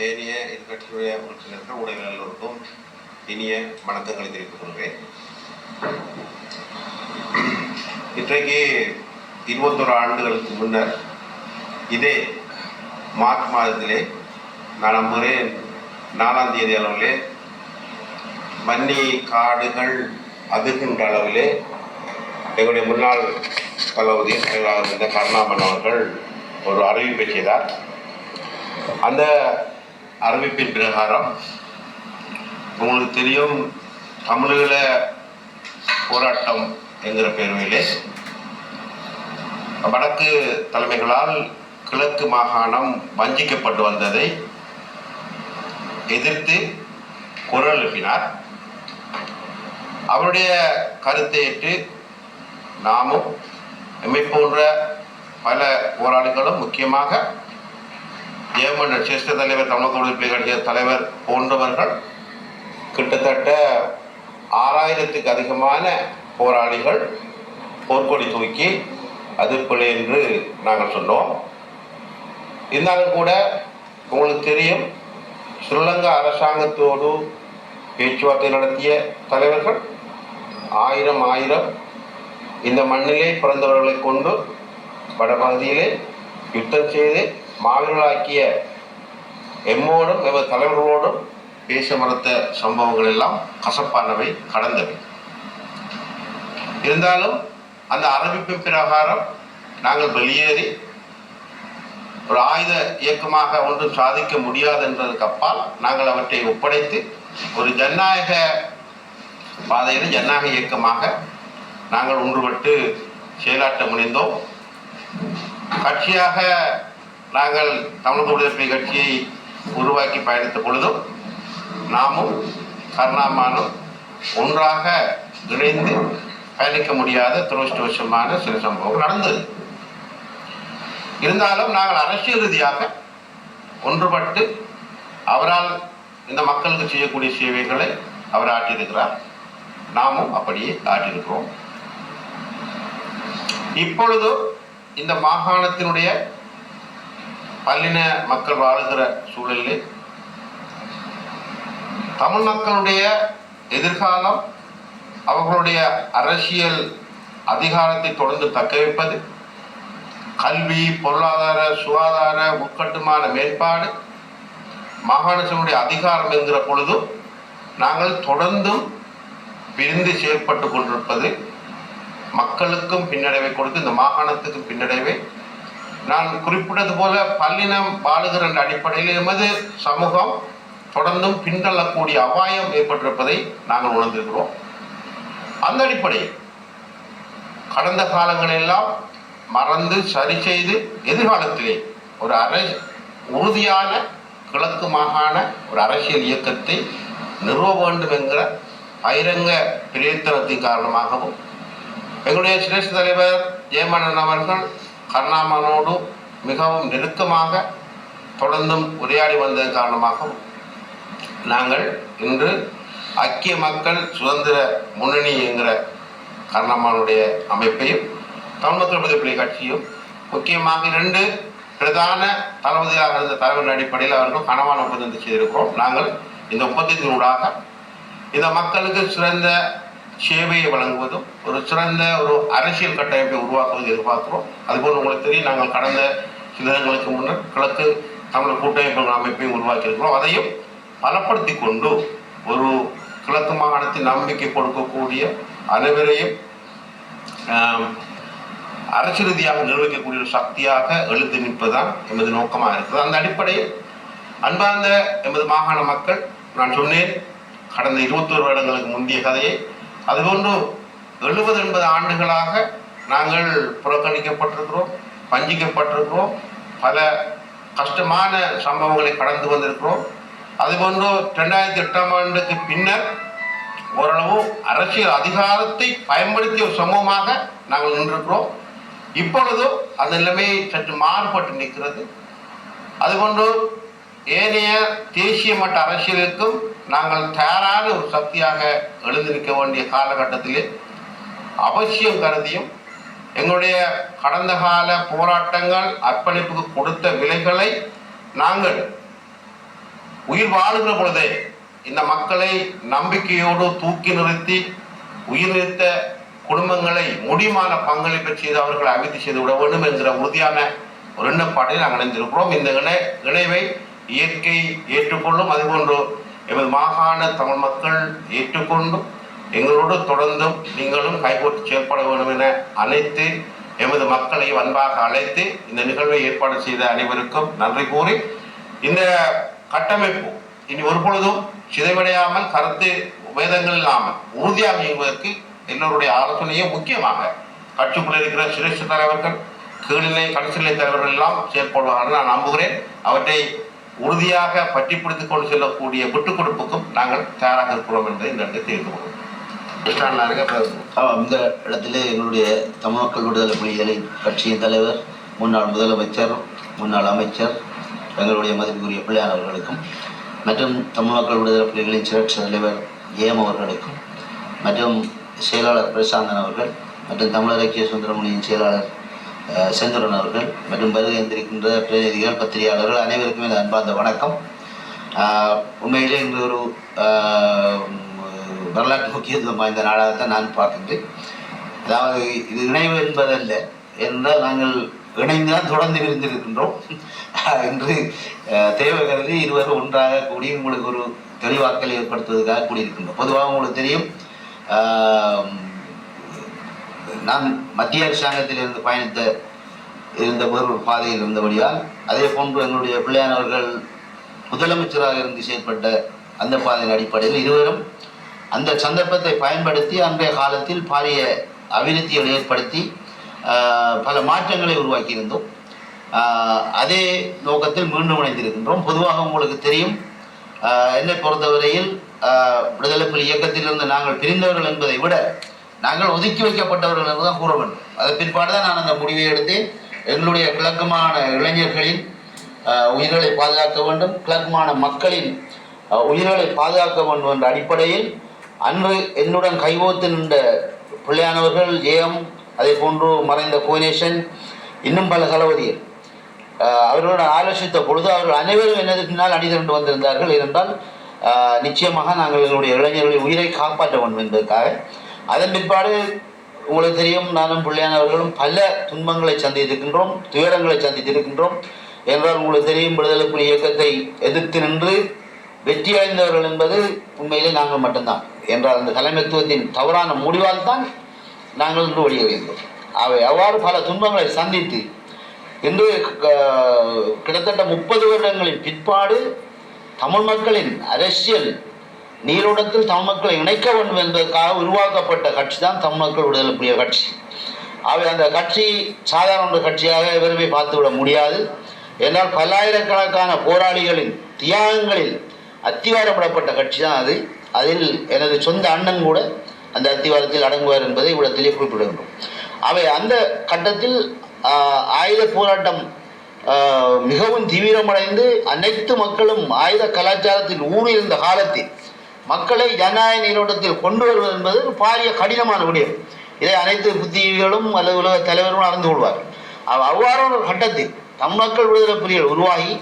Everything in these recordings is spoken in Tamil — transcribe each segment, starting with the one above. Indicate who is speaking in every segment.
Speaker 1: தேனிய எதிர்கட்சியுடைய உறுப்பினர்கள் உடைகள் எல்லோருக்கும் இனிய வணக்கங்களை தெரிவித்துக் கொள்கிறேன். இன்றைக்கு இருபத்தொரு ஆண்டுகளுக்கு முன்னர் இதே மார்ச் மாதத்திலே நான் நம்புகிறேன் நாலாம் தேதி அளவிலே வன்னி காடுகள் அதிர்கின்ற அளவிலே எங்களுடைய முன்னாள் தளபதி செயலாளர் இருந்த கருணாமன் அவர்கள் ஒரு அறிவிப்பை செய்தார். அந்த அறிவிப்பின் பிரகாரம். உங்களுக்கு தெரியும் தமிழீழ போராட்டம் என்கிற பேர்வையிலே வடக்கு தலைமைகளால் கிழக்கு மாகாணம் வஞ்சிக்கப்பட்டு வந்ததை எதிர்த்து குரல் எழுப்பினார். அவருடைய கருத்தை ஏற்று நாமும் எம்மை போன்ற பல போராளிகளும் முக்கியமாக ஏமன் சிரேஷ்ட தலைவர் தமிழக விடுதலை கட்சி தலைவர் போன்றவர்கள் கிட்டத்தட்ட ஆறாயிரத்துக்கு அதிகமான போராளிகள் போர்க்கொடி தூக்கி அது என்று நாங்கள் சொன்னோம். இருந்தாலும் கூட உங்களுக்கு தெரியும் ஸ்ரீலங்கா அரசாங்கத்தோடு பேச்சுவார்த்தை நடத்திய தலைவர்கள் ஆயிரம் ஆயிரம் இந்த மண்ணிலே பிறந்தவர்களை கொண்டு வடபகுதியிலே யுத்தம் செய்து மாவீரர்களாக்கிய எம்மோடும் எமது தலைவர்களோடும் பேச மறுத்த சம்பவங்கள் எல்லாம் கசப்பானவை கடந்தவை. இருந்தாலும் அந்த அறிவிப்பின் பிரகாரம் நாங்கள் வெளியேறி ஒரு ஆயுத இயக்கமாக ஒன்றும் சாதிக்க முடியாது என்றதுக்கு அப்பால் நாங்கள் அவற்றை ஒப்படைத்து ஒரு ஜனநாயக பாதையில் ஜனநாயக இயக்கமாக நாங்கள் ஒன்றுபட்டு செயலாற்ற முனைந்தோம். கட்சியாக நாங்கள் தமிழக குடியரசு கட்சியை உருவாக்கி பயணித்த பொழுதும் நாமும் கருணாமானும் ஒன்றாக இணைந்து பயணிக்க முடியாத துரஷ்டவசமான சில சம்பவம் நடந்தது. இருந்தாலும் நாங்கள் அரசியல் ரீதியாக ஒன்றுபட்டு அவரால் இந்த மக்களுக்கு செய்யக்கூடிய சேவைகளை அவர் ஆற்றியிருக்கிறார். நாமும் அப்படியே ஆற்றியிருக்கிறோம். இப்பொழுது இந்த மாகாணத்தினுடைய பல்லின மக்கள் வாழுகிற சூழலில் தமிழ் மக்களுடைய எதிர்காலம் அவர்களுடைய அரசியல் அதிகாரத்தை தொடர்ந்து தக்க வைப்பது கல்வி பொருளாதார சுகாதார உட்கட்டுமான மேம்பாடு மாகாணத்தினுடைய அதிகாரம் என்கிற பொழுதும் நாங்கள் தொடர்ந்தும் பிரிந்து செயல்பட்டு கொண்டிருப்பது மக்களுக்கும் பின்னடைவை கொடுத்து இந்த மாகாணத்துக்கும் பின்னடைவை நான் குறிப்பிட்டது போல பல்லினம் வாழுகிற என்ற அடிப்படையில் எமது சமூகம் தொடர்ந்தும் பின்தள்ளக்கூடிய அபாயம் ஏற்பட்டிருப்பதை நாங்கள் உணர்ந்திருக்கிறோம். அந்த அடிப்படையில் கடந்த காலங்களெல்லாம் மறந்து சரி செய்து எதிர்காலத்திலே ஒரு அரை உறுதியான கிழக்கு மாகாண ஒரு அரசியல் இயக்கத்தை நிறுவ வேண்டும் என்கிற பகிரங்க பிரயத்தனத்தின் காரணமாகவும் எங்களுடைய சிரேஷ்ட தலைவர் ஜெயமன்னன் அவர்கள் கருணாமனோடு மிகவும் நெருக்கமாக தொடர்ந்தும் உரையாடி வந்தது காரணமாகவும் நாங்கள் இன்று ஐக்கிய மக்கள் சுதந்திர முன்னணி என்கிற கருணாமனுடைய அமைப்பையும் தமிழ் மக்கள் விடுதலை கட்சியும் முக்கியமாக இரண்டு பிரதான தளபதியாக இருந்த தலைவரின் அடிப்படையில் அவர்கள் கனவான ஒப்பந்தத்தை செய்திருக்கிறோம். நாங்கள் இந்த ஒப்பந்தத்தினூடாக இந்த மக்களுக்கு சிறந்த சேவையை வழங்குவதும் ஒரு சிறந்த ஒரு அரசியல் கட்டமைப்பை உருவாக்குவதை எதிர்பார்க்கிறோம். அதுபோல் உங்களுக்கு தெரியும் நாங்கள் கடந்த சில தினங்களுக்கு முன்னர் கிழக்கு தமிழர் கூட்டமைப்பு அமைப்பையும் உருவாக்கியிருக்கிறோம். அதையும் பலப்படுத்தி கொண்டு ஒரு கிழக்கு மாகாணத்தின் நம்பிக்கை கொடுக்கக்கூடிய அனைவரையும் அரசு ரீதியாக நிர்வகிக்கக்கூடிய ஒரு சக்தியாக எழுந்து நிற்பதுதான் எமது நோக்கமாக இருக்குது. அந்த அடிப்படையில் அன்பார்ந்த எமது மாகாண மக்கள் நான் சொன்னேன் கடந்த இருபத்தோரு வருடங்களுக்கு முந்தைய கதையை அதுபோன்று எழுபது எண்பது ஆண்டுகளாக நாங்கள் புறக்கணிக்கப்பட்டிருக்கிறோம் வஞ்சிக்கப்பட்டிருக்கிறோம் பல கஷ்டமான சம்பவங்களை கடந்து வந்திருக்கிறோம். அதுபோன்று ரெண்டாயிரத்தி எட்டாம் ஆண்டுக்கு பின்னர் ஓரளவு அரசியல் அதிகாரத்தை பயன்படுத்திய சமூகமாக நாங்கள் நின்றிருக்கிறோம். இப்பொழுது அந்த நிலைமை சற்று மாறுபட்டு நிற்கிறது. அதுபோன்று ஏனைய தேசிய மட்ட அரசியலுக்கும் நாங்கள் தயாரான ஒரு சக்தியாக எழுந்திருக்க வேண்டிய காலகட்டத்திலே அவசியம் கருதியும் எங்களுடைய கடந்த கால போராட்டங்கள் அர்ப்பணிப்புக்கு கொடுத்த விலைகளை நாங்கள் உயிர் வாழுகிற பொழுதே இந்த மக்களை நம்பிக்கையோடு தூக்கி நிறுத்தி உயிர் நிறுத்த குடும்பங்களை முடிமான பங்களிப்பு செய்து அவர்களை அபிவிருத்தி செய்து விட வேண்டும் என்கிற உறுதியான ஒரு எண்ணப்பாட்டை நாங்கள் இணைந்திருக்கிறோம். இந்த இணை இணைவை இயற்கை ஏற்றுக்கொள்ளும். அதுபோன்று எமது மாகாண தமிழ் மக்கள் ஏற்றுக்கொண்டும் எங்களோடு தொடர்ந்தும் நீங்களும் கைகோட்டு செயல்பட வேண்டும் என அனைத்து எமது மக்களை அன்பாக அழைத்து இந்த நிகழ்வை ஏற்பாடு செய்த அனைவருக்கும் நன்றி கூறி இந்த கட்டமைப்பு இனி ஒரு பொழுதும் சிதைவடையாமல் கருத்து வேதங்கள் இல்லாமல் உறுதியாக இயங்குவதற்கு எல்லோருடைய ஆலோசனையும் முக்கியமாக கட்சிக்குள்ள இருக்கிற சிரேஷ்ட தலைவர்கள் கீழ்நிலை கடைசிநிலை தலைவர்கள் எல்லாம் செயல்படுவார்கள் நான் நம்புகிறேன். அவற்றை உறுதியாக பற்றி பிடித்துக் கொண்டு செல்லக்கூடிய விட்டுக் கொடுப்புக்கும் நாங்கள் தயாராக இருக்கிறோம் என்பதை இந்த இடத்தில் தெரிந்து கொள்வோம்.
Speaker 2: இந்த இடத்திலே எங்களுடைய தமிழ் மக்கள் விடுதலை புலிகளின் கட்சியின் தலைவர் முன்னாள் முதலமைச்சர் முன்னாள் அமைச்சர் எங்களுடைய மதிப்புக்குரிய பிள்ளையார் அவர்களுக்கும் மற்றும் தமிழ் மக்கள் விடுதலை புலிகளின் சிறப்பு தலைவர் ஏம் அவர்களுக்கும் மற்றும் செயலாளர் பிரசாந்தன் அவர்கள் மற்றும் தமிழர் ஐக்கிய சுந்தரமுனியின் செயலாளர் செந்தரன் அவர்கள் மற்றும் எந்திருக்கின்ற பிரதிநிதிகள் பத்திரிகையாளர்கள் அனைவருக்கும் இந்த அன்பார்ந்த வணக்கம். உண்மையிலே இன்று ஒரு வரலாற்று முக்கியத்துவம் வாய்ந்த நாடாகத்தான் நான் பார்க்கின்றேன். அதாவது இது இணைவு என்பதல்ல என்றால் நாங்கள் இணைந்து தான் தொடர்ந்து இருந்திருக்கின்றோம். இன்று ஆஹ், தேவை கருதி இருவரும் ஒன்றாக கூடி உங்களுக்கு ஒரு தெளிவாக்கல் ஏற்படுத்துவதற்காக கூடியிருக்கின்றோம். பொதுவாக உங்களுக்கு தெரியும் நான் மத்திய அரசாங்கத்தில் இருந்து பயணித்த இருந்த ஒரு பாதையில் இருந்தபடியால் அதே போன்று எங்களுடைய பிள்ளையானவர்கள் முதலமைச்சராக இருந்து செயல்பட்ட அந்த பாதையின் அடிப்படையில் இருவரும் அந்த சந்தர்ப்பத்தை பயன்படுத்தி அன்றைய காலத்தில் பாரிய அபிவிருத்திகளை ஏற்படுத்தி பல மாற்றங்களை உருவாக்கியிருந்தோம். அதே நோக்கத்தில் மீண்டும் இணைந்திருக்கின்றோம். பொதுவாக உங்களுக்கு தெரியும் என்னை பொறுத்தவரையில் விடுதலை புலி இயக்கத்திலிருந்து நாங்கள் பிரிந்தவர்கள் என்பதை விட நாங்கள் ஒதுக்கி வைக்கப்பட்டவர்கள் என்று தான் கூற வேண்டும். அதன் பிற்பாடு தான் நான் அந்த முடிவை எடுத்து எங்களுடைய கிழக்குமான இளைஞர்களின் உயிர்களை பாதுகாக்க வேண்டும். கிழக்குமான மக்களின் உயிர்களை பாதுகாக்க வேண்டும் என்ற அடிப்படையில் அன்று என்னுடன் கைகோத்து நின்ற பிள்ளையானவர்கள் ஜெயம் அதே போன்று மறைந்த கோனேஷன் இன்னும் பல தளபதிகள். ஆஹ், அவர்களுடன் ஆலோசித்த பொழுது அவர்கள் அனைவரும் எனது பின்னால் அணிதிரண்டு வந்திருந்தார்கள். இருந்தால் நிச்சயமாக நாங்கள் எங்களுடைய இளைஞர்களின் உயிரை காப்பாற்ற வேண்டும் என்பதற்காக. அதன் பிற்பாடு உங்களுக்கு தெரியும் நானும் பிள்ளையானவர்களும் பல துன்பங்களை சந்தித்திருக்கின்றோம் துயரங்களை சந்தித்திருக்கின்றோம். என்றால் உங்களுக்கு தெரியும் விடுதலை புலி இயக்கத்தை எதிர்த்து நின்று வெற்றி அடைந்தவர்கள் என்பது உண்மையிலே நாங்கள் மட்டும்தான். என்றால் அந்த தலைமைத்துவத்தின் தவறான முடிவால் தான் நாங்கள் இன்று வெளியேறியிருந்தோம் அவை அவ்வாறு பல துன்பங்களை சந்தித்து இன்று க- கிட்டத்தட்ட முப்பது வருடங்களின் பிற்பாடு தமிழ் மக்களின் அரசியல் நீரோட்டத்தில் தமிழ் மக்களை இணைக்க வேண்டும் என்பதற்காக உருவாக்கப்பட்ட கட்சி தான் தமிழ் மக்கள் விடுதலை புலிய கட்சி. அவை அந்த கட்சி சாதாரண கட்சியாக விரும்பி பார்த்துவிட முடியாது. என்றால் பல்லாயிரக்கணக்கான போராளிகளின் தியாகங்களில் அத்திவாரப்படப்பட்ட கட்சி தான் அது. அதில் எனது சொந்த அண்ணன் கூட அந்த அத்திவாரத்தில் அடங்குவார் என்பதை இவ்விடத்திலே வேண்டும். அவை அந்த கட்டத்தில் ஆயுத போராட்டம் மிகவும் தீவிரமடைந்து அனைத்து மக்களும் ஆயுத கலாச்சாரத்தில் ஊறியிருந்த காலத்தில் மக்களை ஜனநாயக நீரோட்டத்தில் கொண்டு வருவது என்பது ஒரு பாரிய கடினமான விடயம். இதை அனைத்து புத்திஜீவிகளும் அல்லது உலக தலைவர்களும் அறிந்து கொள்வார். அவ் அவ்வாறான ஒரு கட்டத்தில் தம் மக்கள் விடுதலை புலிகள் உருவாகி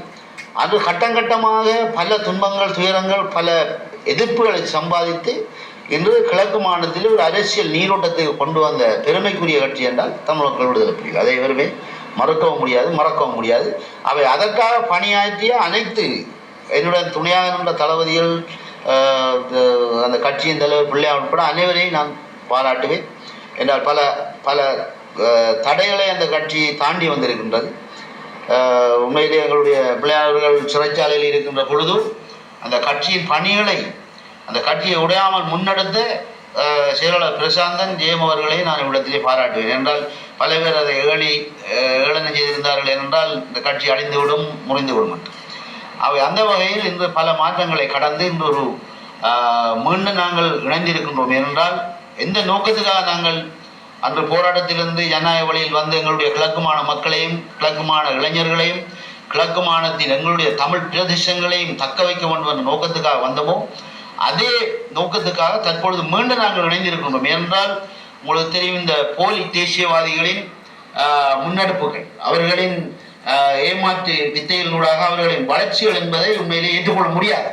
Speaker 2: அது கட்டம் கட்டமாக பல துன்பங்கள் துயரங்கள் பல எதிர்ப்புகளை சம்பாதித்து இன்று கிழக்கு மாநிலத்தில் ஒரு அரசியல் நீரோட்டத்தை கொண்டு வந்த பெருமைக்குரிய கட்சி என்றால் தமிழ் மக்கள் விடுதலை புலிகள். அதை எவருமே மறுக்கவும் முடியாது மறக்கவும் முடியாது. அவை அதற்காக பணியாற்றிய அனைத்து என்னுடன் துணையாக நின்ற தளபதிகள் அந்த கட்சியின் தலைவர் பிள்ளையார் உட்பட அனைவரையும் நான் பாராட்டுவேன். என்றால் பல பல தடைகளை அந்த கட்சி தாண்டி வந்திருக்கின்றது. உண்மையிலே எங்களுடைய பிள்ளையார்கள் சிறைச்சாலையில் இருக்கின்ற பொழுதும் அந்த கட்சியின் பணிகளை அந்த கட்சியை உடையாமல் முன்னெடுத்த செயலாளர் பிரசாந்தன் ஜெயம் அவர்களை நான் இவ்விடத்திலே பாராட்டுவேன். என்றால் பல பேர் அதை ஏழி ஆஹ், செய்திருந்தார்கள். என்றால் இந்த கட்சி அழிந்துவிடும் முறிந்துவிடும் என்று. அவை அந்த வகையில் இன்று பல மாற்றங்களை கடந்து இன்று ஒரு மீண்டும் நாங்கள் இணைந்திருக்கின்றோம். ஏனென்றால் எந்த நோக்கத்துக்காக நாங்கள் அன்று போராட்டத்திலிருந்து ஜனநாயக வழியில் வந்து எங்களுடைய கிழக்குமான மக்களையும் கிழக்குமான இளைஞர்களையும் கிழக்கு மாநிலத்தின் எங்களுடைய தமிழ் பிரதேசங்களையும் தக்க வைக்க வேண்டும் என்ற நோக்கத்துக்காக வந்தோமோ அதே நோக்கத்துக்காக தற்பொழுது மீண்டும் நாங்கள் இணைந்திருக்கின்றோம். ஏனென்றால் உங்களுக்கு தெரியும் இந்த போலி தேசியவாதிகளின் முன்னெடுப்புகள் அவர்களின் ஏமாற்று வித்தைகளினூடாக அவர்களின் வளர்ச்சிகள் என்பதை உண்மையிலே ஏற்றுக்கொள்ள முடியாது.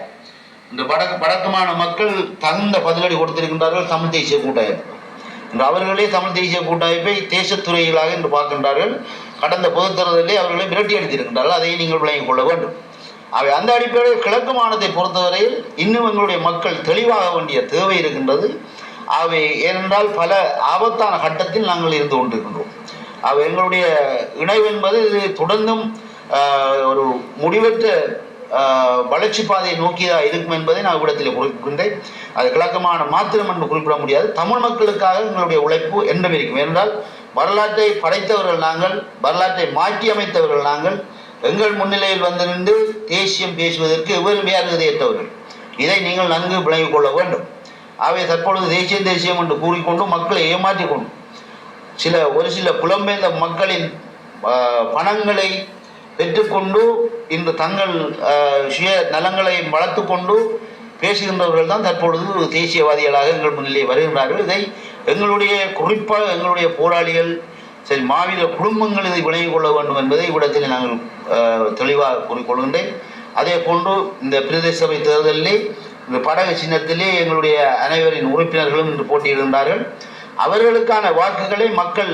Speaker 2: இந்த வடக்கு வடக்குமான மக்கள் தகுந்த பதிலடி கொடுத்திருக்கின்றார்கள் தமிழ் தேசிய கூட்டமைப்பு. இன்று அவர்களே தமிழ் தேசிய கூட்டமைப்பை தேசத்துறைகளாக என்று பார்க்கின்றார்கள். கடந்த பொது தேர்தலிலே அவர்களை விரட்டி அடித்திருக்கின்றார்கள். அதை நீங்கள் விளங்கிக் கொள்ள வேண்டும். அவை அந்த அடிப்படையில் கிழக்கு மாநிலத்தை பொறுத்தவரையில் இன்னும் எங்களுடைய மக்கள் தெளிவாக வேண்டிய தேவை இருக்கின்றது. அவை ஏனென்றால் பல ஆபத்தான கட்டத்தில் நாங்கள் இருந்து கொண்டிருக்கின்றோம். அவை எங்களுடைய இணைவு என்பது இது தொடர்ந்தும் ஒரு முடிவற்ற வளர்ச்சி பாதையை நோக்கியதாக இருக்கும் என்பதை நான் இவ்விடத்தில் குறிப்பிடுகின்றேன். அது கிழக்கமான மாத்திரம் என்று குறிப்பிட முடியாது. தமிழ் மக்களுக்காக எங்களுடைய உழைப்பு என்றும் இருக்கும். என்றால் வரலாற்றை படைத்தவர்கள் நாங்கள் வரலாற்றை மாற்றி அமைத்தவர்கள் நாங்கள் எங்கள் முன்னிலையில் வந்து நின்று தேசியம் பேசுவதற்கு எவரும் ஏற்றவர்கள் இதை நீங்கள் நன்கு விளங்கிக் கொள்ள வேண்டும். அவை தற்பொழுது தேசியம் தேசியம் என்று கூறிக்கொண்டு மக்களை ஏமாற்றிக் கொண்டு சில ஒரு சில புலம்பெயர்ந்த மக்களின் பணங்களை பெற்றுக்கொண்டு இன்று தங்கள் சுய நலங்களை வளர்த்து கொண்டு பேசுகின்றவர்கள் தான் தற்பொழுது தேசியவாதிகளாக எங்கள் முன்னிலையை வருகின்றார்கள். இதை எங்களுடைய குறிப்பாக எங்களுடைய போராளிகள் சரி மாநில குடும்பங்கள் இதை விளங்கிக் கொள்ள வேண்டும் என்பதை இவ்விடத்தில் நாங்கள் தெளிவாக கூறிக்கொள்கின்றேன். அதே போன்று இந்த பிரதேச சபை தேர்தலிலே இந்த படகு சின்னத்திலே எங்களுடைய அனைவரின் உறுப்பினர்களும் இன்று போட்டியிடுகின்றார்கள். அவர்களுக்கான வாக்குகளை மக்கள்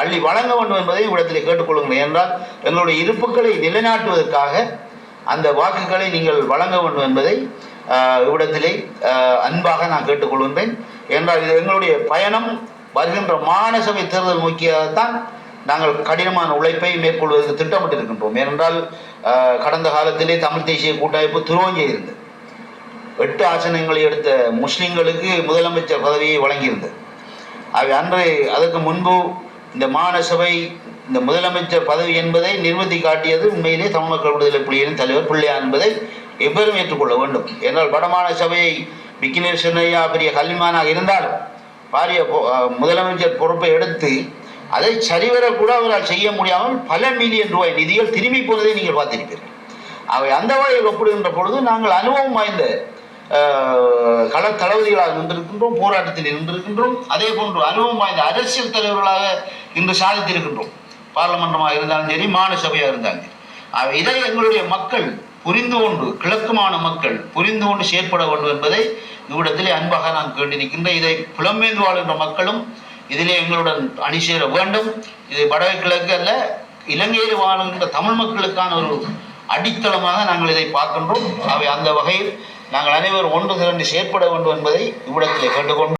Speaker 2: அள்ளி வழங்க வேண்டும் என்பதை இவ்விடத்தில் கேட்டுக்கொள்கிறேன் என்றால் எங்களுடைய இருப்புக்களை நிலைநாட்டுவதற்காக அந்த வாக்குகளை நீங்கள் வழங்க வேண்டும் என்பதை இவ்விடத்திலே அன்பாக நான் கேட்டுக்கொள்கின்றேன். என்றால் இது எங்களுடைய பயணம். வருகின்ற மாநசபை தேர்தல் நோக்கியாகத்தான் நாங்கள் கடினமான உழைப்பை மேற்கொள்வதற்கு திட்டமிட்டிருக்கின்றோம். ஏனென்றால் கடந்த காலத்திலே தமிழ் தேசிய கூட்டமைப்பு துரோங்கி இருந்தது எட்டு ஆசனங்களை எடுத்த முஸ்லிம்களுக்கு முதலமைச்சர் பதவியை வழங்கியிருந்தது. அவை அன்று அதற்கு முன்பு இந்த மாநசபை இந்த முதலமைச்சர் பதவி என்பதை நிறுவத்தி காட்டியது உண்மையிலே தமிழ் மக்கள் விடுதலை புலிகளின் தலைவர் பிள்ளையா என்பதை எவ்வளவு ஏற்றுக்கொள்ள வேண்டும். என்றால் வடமான சபையை விக்கினேஷ் சின்னையா பெரிய கல்விமானாக இருந்தாலும் பாரிய முதலமைச்சர் பொறுப்பை எடுத்து அதை சரிவர கூட அவரால் செய்ய முடியாமல் பல மில்லியன் ரூபாய் நிதிகள் திரும்பி போனதை நீங்கள் பார்த்திருப்பீர்கள். அவை அந்த வகையில் ஒப்பிடுகின்ற பொழுது நாங்கள் அனுபவம் வாய்ந்த கள தளபதிகளாக நின்றிருக்கின்றோம் போராட்டத்தில் நின்றிருக்கின்றோம். அதே போன்று அனுபவம் வாய்ந்த அரசியல் தலைவர்களாக இன்று சாதித்திருக்கின்றோம். பார்லமெண்டமாக இருந்தாலும் சரி மாநிலசபையாக இருந்தாலும் சரி. அவை இதை எங்களுடைய மக்கள் புரிந்து கொண்டு கிழக்குமான மக்கள் புரிந்து கொண்டு செயற்பட வேண்டும் என்பதை இவ்விடத்திலே அன்பாக நான் கேட்டு நிற்கின்ற இதை புலம்பெயர்ந்து வாழ்கின்ற மக்களும் இதிலே எங்களுடன் அணி சேர வேண்டும். இது வடவை கிழக்கு அல்ல இலங்கையில் வாழ்கின்ற தமிழ் மக்களுக்கான ஒரு அடித்தளமாக நாங்கள் இதை பார்க்கின்றோம். அவை அந்த வகையில் நாங்கள் அனைவரும் ஒன்று திரண்டு செயற்பட வேண்டும் என்பதை இவ்விடத்திலே கேட்டுக்கொண்டு